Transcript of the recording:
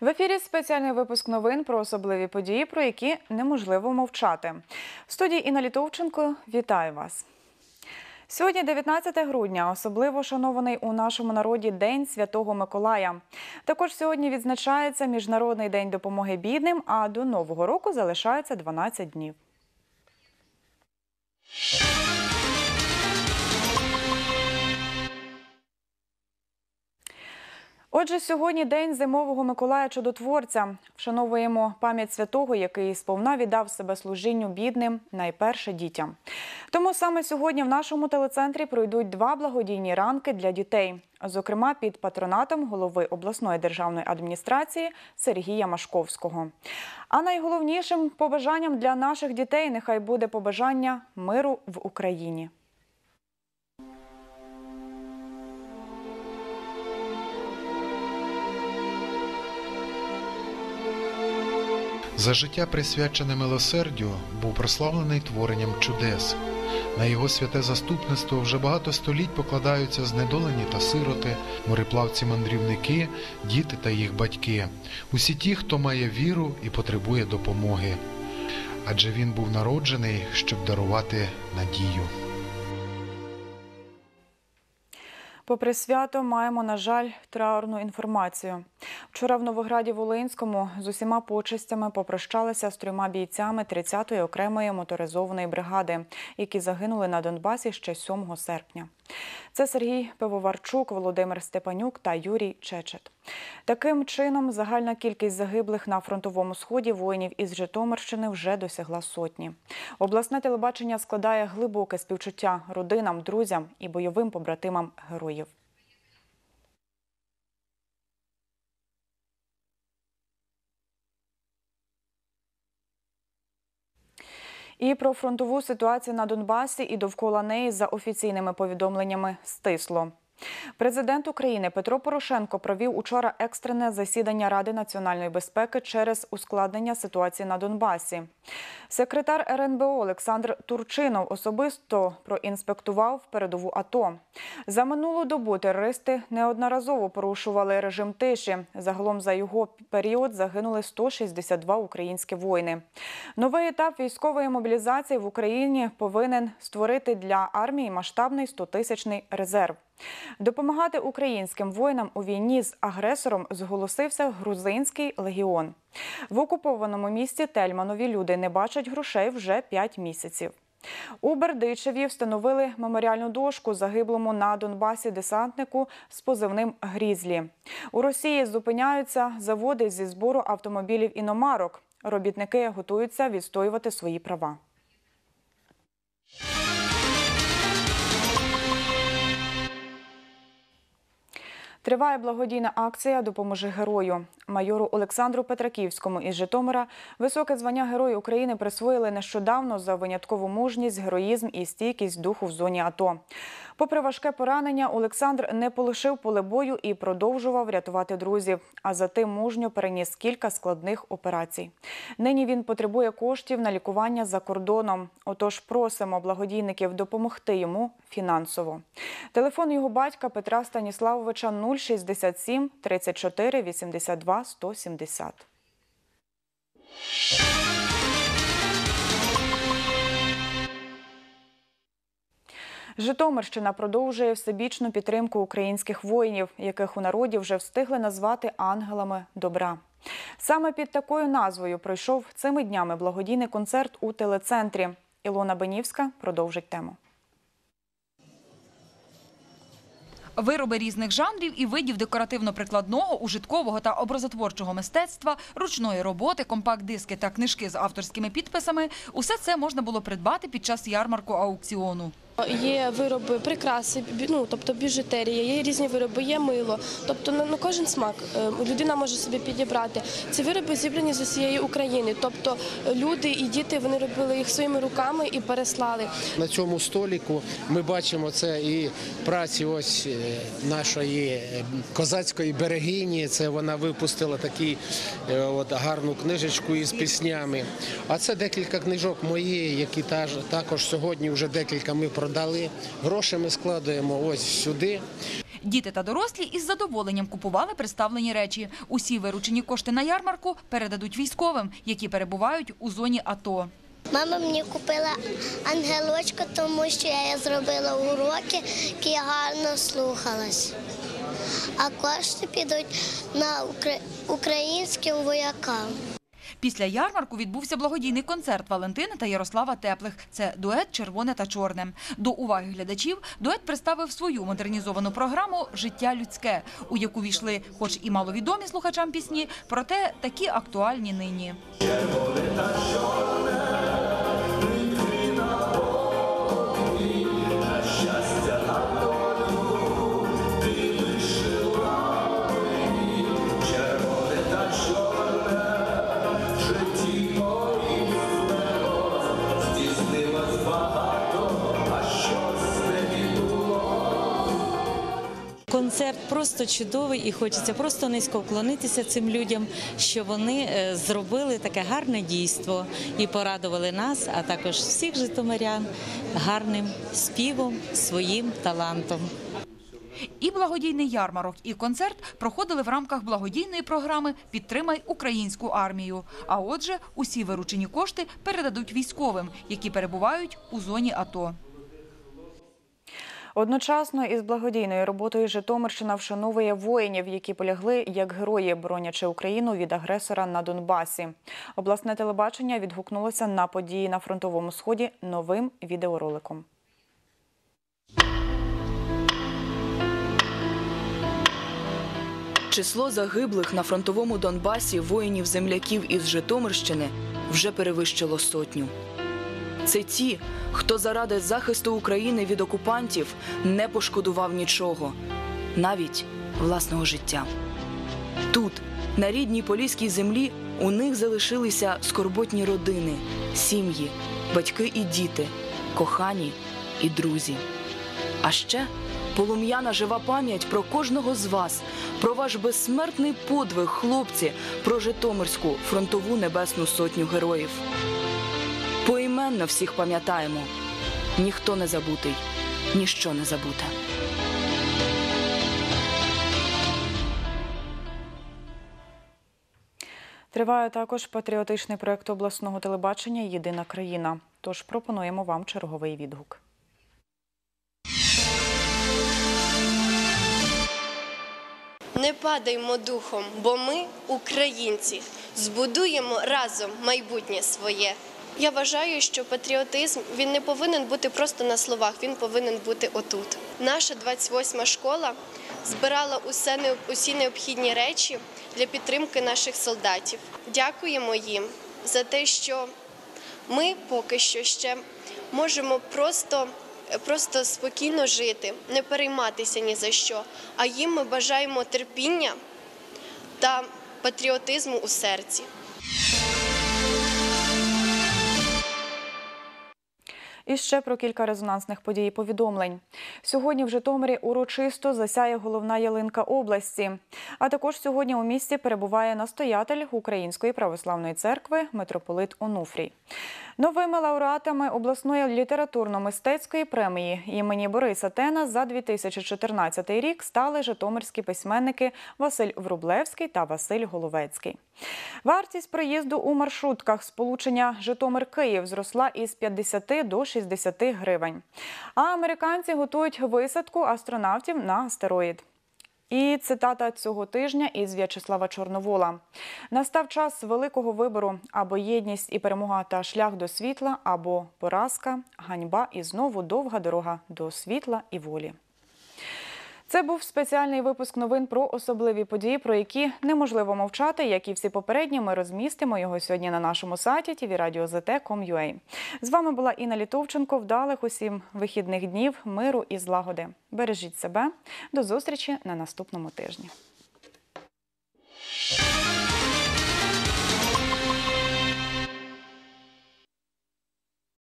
В ефірі спеціальний випуск новин про особливі події, про які неможливо мовчати. В студії Інна Літовченко вітаю вас. Сьогодні, 19 грудня, особливо шанований у нашому народі День Святого Миколая. Також сьогодні відзначається Міжнародний день допомоги бідним, а до Нового року залишається 12 днів. Отже, сьогодні день зимового Миколая Чудотворця. Вшановуємо пам'ять святого, який сповна віддав себе служінню бідним, найперше дітям. Тому саме сьогодні в нашому телецентрі пройдуть два благодійні ранки для дітей, зокрема під патронатом голови обласної державної адміністрації Сергія Машковського. А найголовнішим побажанням для наших дітей нехай буде побажання миру в Україні. За життя присвячене милосердю був прославлений творенням чудес. На його святе заступництво вже багато століть покладаються знедолені та сироти, мореплавці-мандрівники, діти та їх батьки, усі ті, хто має віру і потребує допомоги. Адже він був народжений, щоб дарувати надію. Попри свято, маємо, на жаль, траурну інформацію. Вчора в Новограді Волинському з усіма почистями попрощалися з трьома бійцями 30-ї окремої моторизованої бригади, які загинули на Донбасі ще 7 серпня. Це Сергій Пивоварчук, Володимир Степанюк та Юрій Чечет. Таким чином, загальна кількість загиблих на фронтовому сході воїнів із Житомирщини вже досягла сотні. Обласне телебачення складає глибоке співчуття родинам, друзям і бойовим побратимам героїв. І про фронтову ситуацію на Донбасі і довкола неї за офіційними повідомленнями стисло. Президент України Петро Порошенко провів учора екстрене засідання Ради національної безпеки через ускладнення ситуації на Донбасі. Секретар РНБО Олександр Турчинов особисто проінспектував передову АТО. За минулу добу терористи неодноразово порушували режим тиші. Загалом за його період загинули 162 українські воїни. Новий етап військової мобілізації в Україні повинен створити для армії масштабний 100-тисячний резерв. Допомагати українським воїнам у війні з агресором зголосився грузинський легіон. В окупованому місті Тельманові люди не бачать грошей вже 5 місяців. У Бердичеві встановили меморіальну дошку загиблому на Донбасі десантнику з позивним Грізлі. У Росії зупиняються заводи зі збору автомобілів іномарок. Робітники готуються відстоювати свої права. Триває благодійна акція Допоможи герою. Майору Олександру Петраківському із Житомира високе звання Герою України присвоїли нещодавно за виняткову мужність, героїзм і стійкість духу в зоні АТО. Попри важке поранення, Олександр не полишив поле бою і продовжував рятувати друзів. А за тим мужньо переніс кілька складних операцій. Нині він потребує коштів на лікування за кордоном. Отож, просимо благодійників допомогти йому фінансово. Телефон його батька Петра Станіславовича 067 34 82 170. Житомирщина продовжує всебічну підтримку українських воїнів, яких у народі вже встигли назвати ангелами добра. Саме під такою назвою пройшов цими днями благодійний концерт у телецентрі. Ілона Бенівська продовжить тему. Вироби різних жанрів і видів декоративно-прикладного, ужиткового та образотворчого мистецтва, ручної роботи, компакт-диски та книжки з авторськими підписами – усе це можна було придбати під час ярмарку аукціону. Є вироби, прикраси, ну тобто біжутерія, є різні вироби, є мило. Тобто на, на кожен смак е, людина може собі підібрати. Ці вироби зібрані з усієї України. Тобто люди і діти вони робили їх своїми руками і переслали. На цьому століку ми бачимо це і праці ось е, нашої е, козацької берегині. Це вона випустила таку гарну книжечку із піснями. А це декілька книжок мої, які також сьогодні вже декілька ми продали. Гроші ми складаємо ось сюди. Діти та дорослі із задоволенням купували представлені речі. Усі виручені кошти на ярмарку передадуть військовим, які перебувають у зоні АТО. Мама мені купила ангелочка, тому що я зробила уроки, які я гарно слухалась. А кошти підуть на українським воякам. Після ярмарку відбувся благодійний концерт Валентини та Ярослава Теплих. Це дует Червоне та чорне. До уваги глядачів дует представив свою модернізовану програму Життя людське, у яку війшли, хоч і маловідомі слухачам пісні, проте такі актуальні нині. Концерт просто чудовий і хочеться просто низько вклонитися цим людям, що вони е, зробили таке гарне дійство і порадували нас, а також всіх житомирян гарним співом, своїм талантом. І благодійний ярмарок, і концерт проходили в рамках благодійної програми Підтримай українську армію. А отже, усі виручені кошти передадуть військовим, які перебувають у зоні АТО. Одночасно із благодійною роботою Житомирщина вшановує воїнів, які полягли як герої, боронячи Україну від агресора на Донбасі. Обласне телебачення відгукнулося на події на фронтовому сході новим відеороликом. Число загиблих на фронтовому Донбасі воїнів-земляків із Житомирщини вже перевищило сотню. Це ті, хто заради захисту України від окупантів не пошкодував нічого, навіть власного життя. Тут, на рідній поліській землі, у них залишилися скорботні родини, сім'ї, батьки і діти, кохані і друзі. А ще полум'яна жива пам'ять про кожного з вас, про ваш безсмертний подвиг, хлопці, про Житомирську фронтову небесну сотню героїв. Поіменно всіх пам'ятаємо. Ніхто не забутий, ніщо не забуте. Триває також патріотичний проєкт обласного телебачення Єдина країна. Тож пропонуємо вам черговий відгук. Не падаймо духом, бо ми, українці, збудуємо разом майбутнє своє. Я вважаю, що патріотизм він не повинен бути просто на словах, він повинен бути отут. Наша 28-ма школа збирала усе усі необхідні речі для підтримки наших солдатів. Дякуємо їм за те, що ми поки що ще можемо просто, просто спокійно жити, не перейматися ні за що. А їм ми бажаємо терпіння та патріотизму у серці. І ще про кілька резонансних подій і повідомлень. Сьогодні в Житомирі урочисто засяє головна ялинка області. А також сьогодні у місті перебуває настоятель Української православної церкви митрополит Онуфрій. Новими лауреатами обласної літературно-мистецької премії імені Бориса Тена за 2014 рік стали житомирські письменники Василь Врублевський та Василь Головецький. Вартість проїзду у маршрутках сполучення Житомир-Київ зросла із 50 до 60 гривень. А американці готують висадку астронавтів на астероїд. І цитата цього тижня із В'ячеслава Чорновола: настав час великого вибору або єдність і перемога та шлях до світла, або поразка, ганьба і знову довга дорога до світла і волі. Це був спеціальний випуск новин про особливі події, про які неможливо мовчати. Як і всі попередні, ми розмістимо його сьогодні на нашому сайті tvradio.zt.com.ua. З вами була Інна Літовченко. Вдалих усім вихідних днів, миру і злагоди. Бережіть себе. До зустрічі на наступному тижні.